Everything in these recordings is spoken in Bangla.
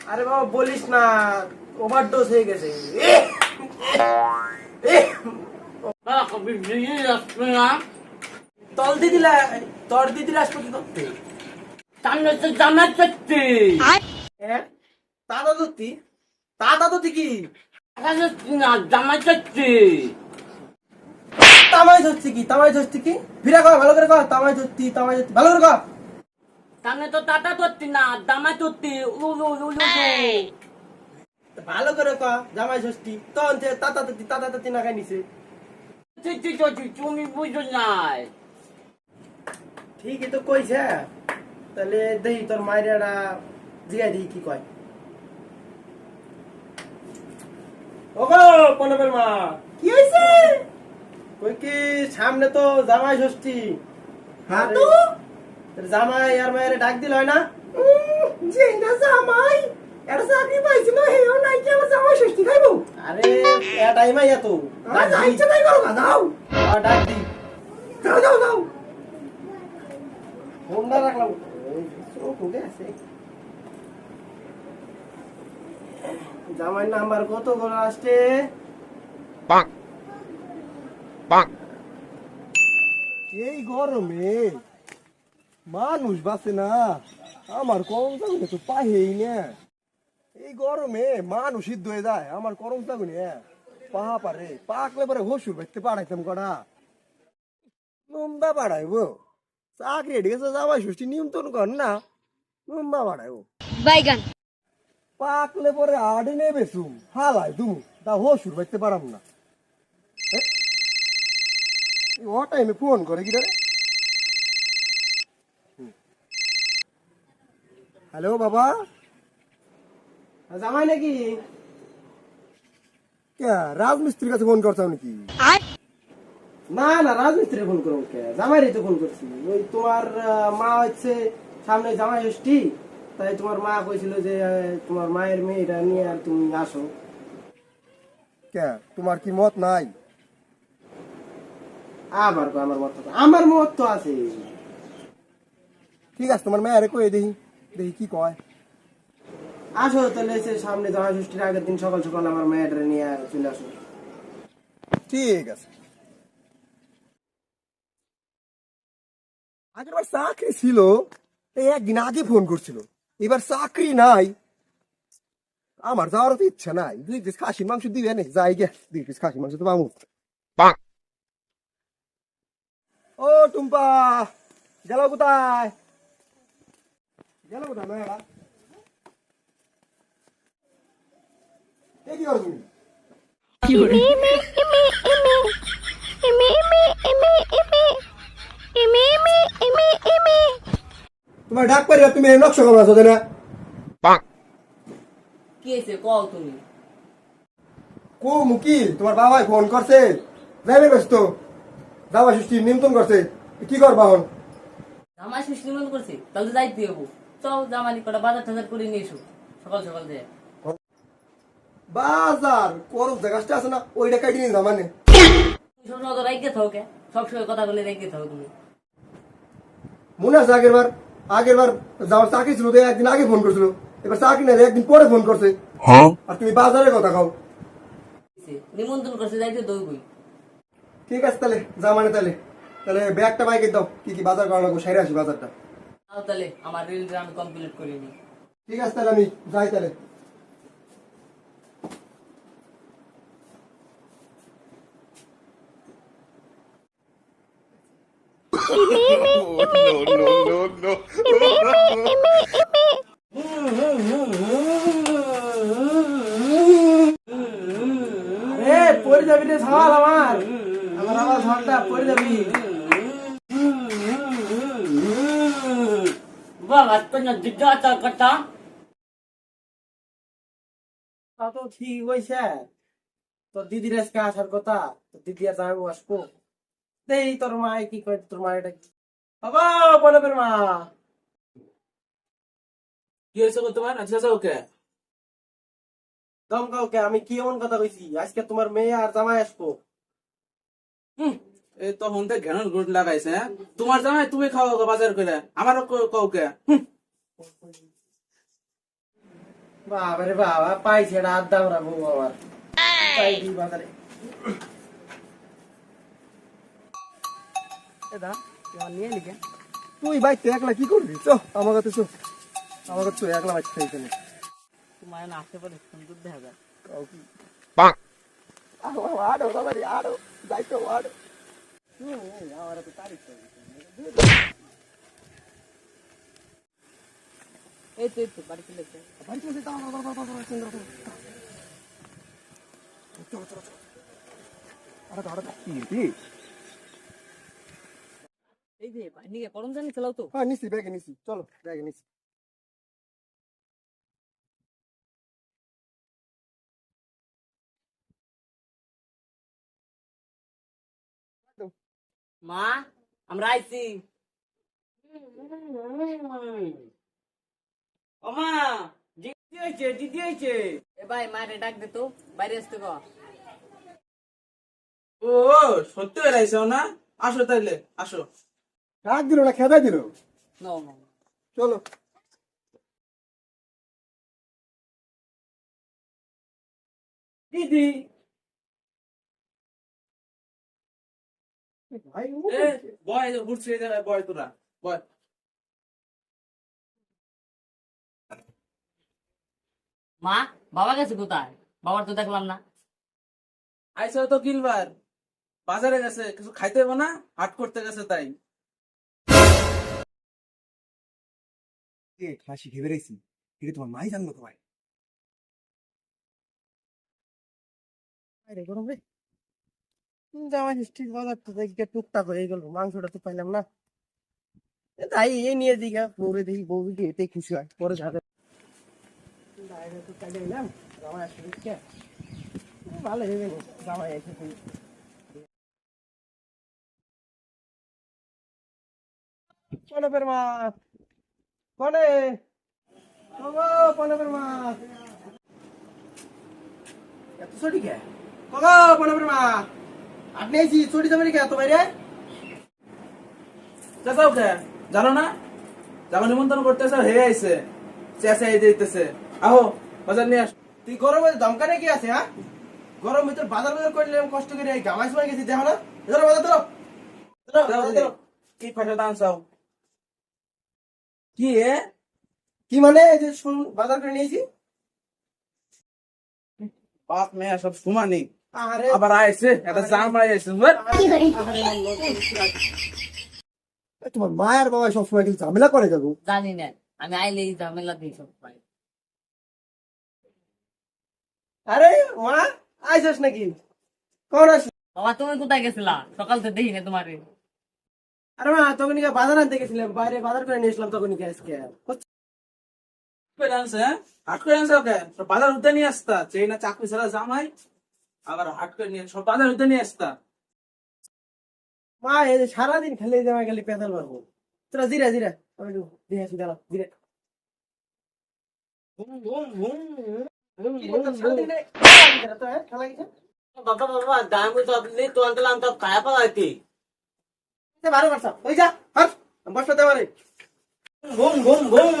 আরে বাবা বলিস না ওভারডোজ হয়ে গেছে। তল দিদিলা তর দিদিলা আসবে কি করতে? সামনে তো জামা চচ্ছি হ্যাঁ দাদা দত্তি দাদা দত্তি কি? না জামা চচ্ছি তামাই ধরছি কি? তামাই ধরছি কি? ফিরা কর ভালো করে কর তামাই ধরতি তামাই ধরতি ভালো করে কর। সামনে তো টাটা চচ্ছি না উলু উলু ভালো করে কর জামাই ষষ্ঠী। তখন যে তাতা তাতা না খাই নিছে? তুমি বুঝো নাই। ঠিকই তো কইছে। তাহলে দেই তোর মায়ের জিগাই দিই কি কয়? ওগো পনবের মা কি হইছে? কই কি সামনে তো জামাই ষষ্ঠী। হ্যাঁ তো? জামাই আর মায়ের ডাক দিল হয় না? জামাই এটা চাকরি পাইছিল হেও নাই কি আমার জামাই ষষ্ঠী খাইবো? আরে এ টাইমাই এত ডাক দি। ইচ্ছা তাই করো যাও। ডাক দি। যাও যাও যাও। ফোনটা রাখলাম। আছে। জামাই নাম্বার কত করে আসছে এই গরমে। মানুষ বাঁচে না। আমার করম চাগুনে তো পাহেই না। এই গরমে মানুষ সিদ্ধ হয়ে যায় আমার করম চাগুনে পাহা পারে পাকলে পরে হসুর বাইতে পাড়াইতাম কটা। লম্বা বাড়াইবো চাকরি গেছে যাবাই ষষ্ঠী নিয়ন্ত্রণ কর না। লম্বা বাড়াইবো বাইগান। পাকলে পরে আড়ে নেবে সুম হালাই তুমি তা হসুর বাইতে পারাম না। ও টাইমে ফোন করে কি রে? হ্যালো বাবা। জামাই নাকি? কে রাজমিস্ত্রির কাছে ফোন করছাও নাকি? না না রাজমিস্ত্রি ফোন করো কে? জামাইরই তো ফোন করছি। ওই তোমার মা হচ্ছে সামনে জামাই ষষ্ঠী তাই তোমার মা কইছিল যে তোমার মায়ের মেয়েটা নিয়ে আর তুমি আসো। কে তোমার কি মত নাই? আবার আমার মত আমার মত তো আছে। ঠিক আছে তোমার মেয়ারে কয়ে দেখি দেখি কি কয়? আসো তাহলে সে সামনে জামাই ষষ্ঠীর আগের দিন সকাল সকাল আমার মেয়েটা নিয়ে চলে আসো। ঠিক আছে। আগেরবার চাকরি ছিল এই একদিন আগে ফোন করছিল। এবার চাকরি নাই। আমার যাওয়ার তো ইচ্ছা নাই। দুই পিস খাসির মাংস দিবে না যাই গে। দুই পিস খাসির মাংস তো পাবো। ও টুম্পা গেল কোথায়? এ কি তোমার ডাক পারি তুমি নকশা করা আছো না। কি হয়েছে কও তুমি। কো মুকি তোমার বাবাই ফোন করছে যাইবে ব্যস্ত। দাবা সৃষ্টি নিমন্ত্রণ করছে কি করবা হন সুস্থ মন করছি তাহলে যাইতে হব চল জামানি কটা বাজার টাজার করে নিয়ে এসো। সকাল সকাল দিয়ে। বাজার করব আছে না ওইটা কাটি নিয়ে মানে। সব সময় রেখে থাও কে সবসময় কথা বলে রেখে থাও তুমি। মনে আছে আগের বার? আগের বার যাওয়ার চাকরি ছিল তো একদিন আগে ফোন করছিল। এবার চাকরি নাই একদিন পরে ফোন করছে। আর তুমি বাজারের কথা খাও নিমন্ত্রণ করছে যাইতে ঠিক আছে তাহলে যা মানে তাহলে। তাহলে ব্যাগটা বাইকে দাও কি কি বাজার করা লাগবো সাইরে আসি বাজারটা। তাহলে আমার আমি কমপ্লিট করিনি ঠিক আছে তাহলে আমি যাই তাহলে। আরে পড়ে যাবি রে সওয়াল আমার। আমার আবার ঝড়টা পড়ে যাবি। বাবা তোর জিজ্ঞাসা কথা তা তো ঠিক হয়েছে তোর দিদির আজকে আসার কথা তোর দিদি আর যাব আসব দেই তোর মা কি করে তোর মা এটা বাবা পনবের মা কি হয়েছে গো তোমার আচ্ছা আচ্ছা ওকে দম কাউকে আমি কি এমন কথা কইছি আজকে তোমার মেয়ে আর জামাই আসব এই তো গুড় লাগাইছে হ্যাঁ? তোমার জামাই তুমি খাও বাজার করে আমারও বাবারে বাবা পাইছে আড্ডা বউ দিই বাজারে। তুই বাইতে একলা কি করবি? চ আমার কাছে চ। আমার কাছে একলা বাইতে এখানে। তোমার না আশেপাশে সুন্দর দেখা যায় আরও আরও বাবারে আরও যাইতো আরও। এই তো এই তো বাড়ি চলে এসে। এই যে নিকে করম জানি চালাও তো হ্যাঁ নিছি ব্যাগে নিছি চলো ব্যাগে নিছি মা আমরা আইছি। ওমা দিদি হয়েছে দিদি হয়েছে এ ভাই মারে ডাক দে তো বাইরে আসতে কো। ও সত্যি বেড়াইছো না? আসো তাইলে আসো। রাগ দিল না খেদাই দিল? No no. চলো। দিদি বয় ঘুরছে বয় তোরা বয়। মা বাবা গেছে কোথায়? বাবার তো দেখলাম না। আইসো তো কিলবার বাজারে গেছে কিছু খাইতে হবে না হাট করতে গেছে তাই। খাসি খেয়ে বেড়েছি এটা তোমার মাই জানলো তো ভাই। আরে গরম রে। জামাই ঠিক বাজার তো দেখে টুকটাক হয়ে গেল, মাংসটা তো পাইলাম না। তাই এ নিয়ে দিকে, পরে দেখি বউ দিকে এতে খুশি হয়, পরে যাবে। বাইরে তো কাজে এলাম জামাই আসলে ভালো হয়ে গেল জামাই এসে পনবের মা পনে ওগো পনবের মা। এত ছড়ি কে? ওগো পনবের মা? আপনি এই ছড়ি যাবেন কে এত বাইরে? চাচাও কে জানো না? যখন নিমন্ত্রণ করতেছে, হে আইছে। চেঁচা এই দিতেছে। আহো, বাজার নিয়ে আস। তুই গরমে দমকানে কি আছে হ্যাঁ? গরম ভিতর বাজার বাজার করলে কষ্ট করে এই গামাই সময় গেছি, দেখো না? ধরো, বাজার ধরো। কি পয়সা দাম চাও? কি, এ? কি মানে? এই যে বাজার করে নিয়েছি? বাপ মেয়ে, সব সমানই আবার আইছে একটা জামাই আইছে তোমার মায়ের বাবা সবসময় কিন্তু ঝামেলা করে যাব জানি না আমি আইলেই ঝামেলা দিই সব আরে মা আইসস নাকি আসলি বাবা তুমি কোথায় গেছিলা সকাল থেকে দেখি না তোমারে আরে মা তখন কি বাজার আনতে গেছিলাম বাইরে বাজার করে নিয়ে এসলাম তখন কি আজকে বাজার উঠতে নিয়ে আসতা চেই না চাকরি ছাড়া জামাই আবার হাট করে নিয়ে সব বাজার উঠতে নিয়ে আসতা। মা এই সারাদিন খালি জামা খালি পেতাল মারবো। তোরা জিরা জিরা। আমি দিয়ে আসি দাঁড়া জিরা? বাবা বাবা দাম তো আপনি তো আনতাম তো খায়া পালাইতি। এ, বারো বারসা, ওই যা, হাট, বসতে দে বাড়ি। ঘুম ঘুম ঘুম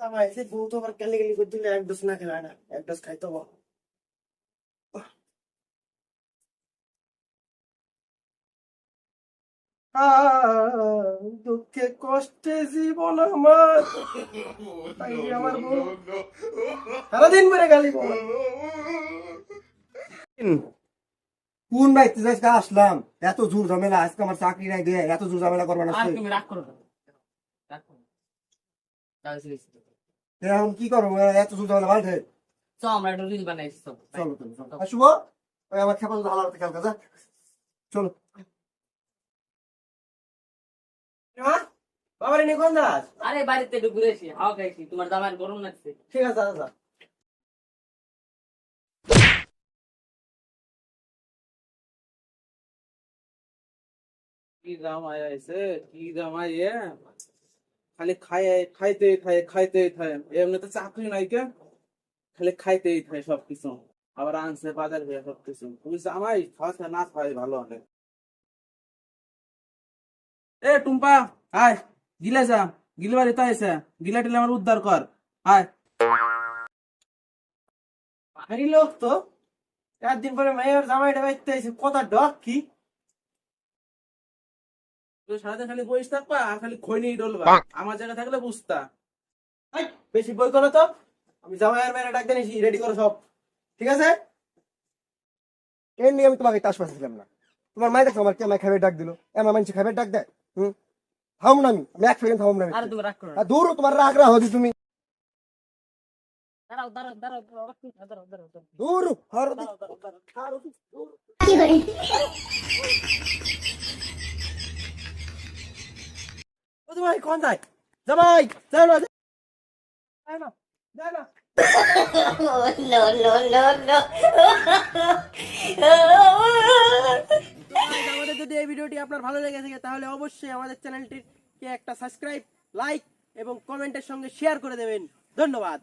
জামাই, সে বউ তো আবার গালি গালি করে দিলে এক ডোজ না খেলে না এক ডোজ খাইতে হবে। দুঃখে কষ্টে জীবন আমার। তাই আমার বউ। সারাদিন মেরে গালি কোন বাইতে আজকে আসলাম? এত জোর ঝামেলা আজকে আমার চাকরি নাই দিয়ে এত জোর ঝামেলা করবে না। তুমি রাগ করো রাগ করো এসে। এখন কি করব? এত জোর ঝামেলা বাড়ছে চ আমরা একটু রিল বানাইছি চল চলো চলো। শুভ ওই আমার খেপা ভালো রাখতে খেয়াল কাজা চলো। বাবারে নিয়ে কোন যাস আরে বাড়িতে একটু ঘুরেছি হাওয়া খাইছি তোমার জামাই গরম লাগছে। ঠিক আছে দাদা কি জামাই আইছে কি জামাই এ? খালি খায় খাইতেই থাকে খাইতেই থাকে এমনিতে চাকরি নাই কে? খালি খাইতেই থাকে সবকিছু। আবার আনছে, বাজার হয়ে সবকিছু। তুমি জামাই, খাওয়া না খাওয়াই ভালো অনেক এ, টুম্পা, আয়, গিলে যা। গিলবাড়ি তো আইসে গিলা টিলে আমার উদ্ধার কর। আয়। ভারী লোক তো। একদিন পরে মেয়ের জামাইটা বাইতে এসে কথা ডক কি? তুই সারাদিন খালি বইস থাকবা আর খালি খৈনি ডলবা। আমার জায়গা থাকলে বুঝতা। বেশি বই করো তো। আমি জামাইয়ের মেয়ের ডাক দিয়েছি রেডি করো সব। ঠিক আছে? এর নিয়ে আমি তোমাকে তাস না। তোমার মায়ের দেখো আমার কে আমায় খাবে ডাক দিল? আমার মানুষ খাবে ডাক দেয় হুম? থাম না আমি। আমি এক সেকেন্ড থাম না। আরে তুমি রাগ করো দূর তোমার রাগ রাগ হচ্ছে তুমি। দাঁড়াও দাঁড়াও দাঁড়াও দাঁড়াও দাঁড়াও দাঁড়াও দাঁড়াও দূর হর। জামাই কোন যায় জামাই যাও না যায় না যায় না no, no, no, no. আমাদের যদি এই ভিডিওটি আপনার ভালো লেগে থাকে তাহলে অবশ্যই আমাদের চ্যানেলটিকে একটা সাবস্ক্রাইব লাইক এবং কমেন্টের সঙ্গে শেয়ার করে দেবেন ধন্যবাদ